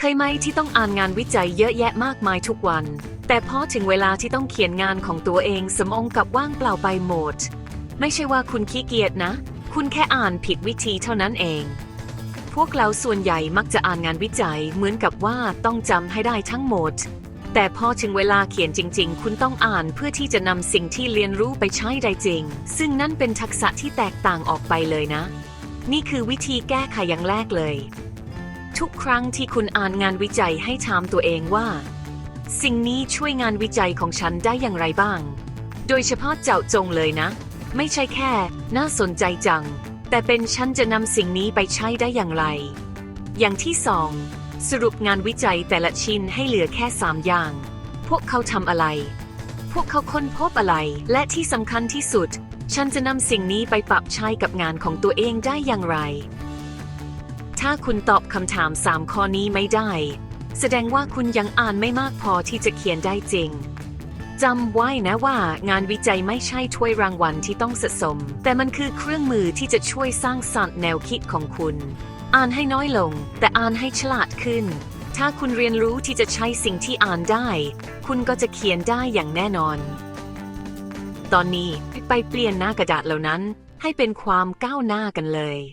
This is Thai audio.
เคยไหมที่ต้องอ่านงานวิจัยเยอะแยะมากมายทุกวัน แต่พอถึงเวลาที่ต้องเขียนงานของตัวเองสมองกับว่างเปล่าไปหมด ไม่ใช่ว่าคุณขี้เกียจนะ คุณแค่อ่านผิดวิธีเท่านั้นเอง พวกเราส่วนใหญ่มักจะอ่านงานวิจัยเหมือนกับว่าต้องจำให้ได้ทั้งหมด แต่พอถึงเวลาเขียนจริง ๆ คุณต้องอ่านเพื่อที่จะนำสิ่งที่เรียนรู้ไปใช้ได้จริง ซึ่งนั่นเป็นทักษะที่แตกต่างออกไปเลยนะ นี่คือวิธีแก้ไขอย่างแรกเลย ทุกครั้งที่คุณอ่านงานวิจัยให้ถามตัวเองว่า สิ่งนี้ช่วยงานวิจัยของฉันได้อย่างไรบ้าง โดยเฉพาะเจาะจงเลยนะ ไม่ใช่แค่ น่าสนใจจัง แต่เป็นฉันจะนำสิ่งนี้ไปใช้ได้อย่างไร อย่างที่สองสรุปงานวิจัยแต่ละชิ้นให้เหลือแค่3อย่าง พวกเขาทำอะไร พวกเขาค้นพบอะไร และที่สำคัญที่สุด ฉันจะนำสิ่งนี้ไปปรับใช้กับงานของตัวเองได้อย่างไร ถ้าคุณตอบคำถาม 3 ข้อนี้ไม่ได้ แสดงว่าคุณยังอ่านไม่มากพอที่จะเขียนได้จริงจำไว้นะว่างานวิจัยไม่ใช่ถ้วยรางวัลที่ต้องสะสม แต่มันคือเครื่องมือที่จะช่วยสร้างสรรค์แนวคิดของคุณ อ่านให้น้อยลง แต่อ่านให้ฉลาดขึ้น ถ้าคุณเรียนรู้ที่จะใช้สิ่งที่อ่านได้ คุณก็จะเขียนได้อย่างแน่นอน ตอนนี้ไปเปลี่ยนหน้ากระดาษเหล่านั้น ให้เป็นความก้าวหน้ากันเลย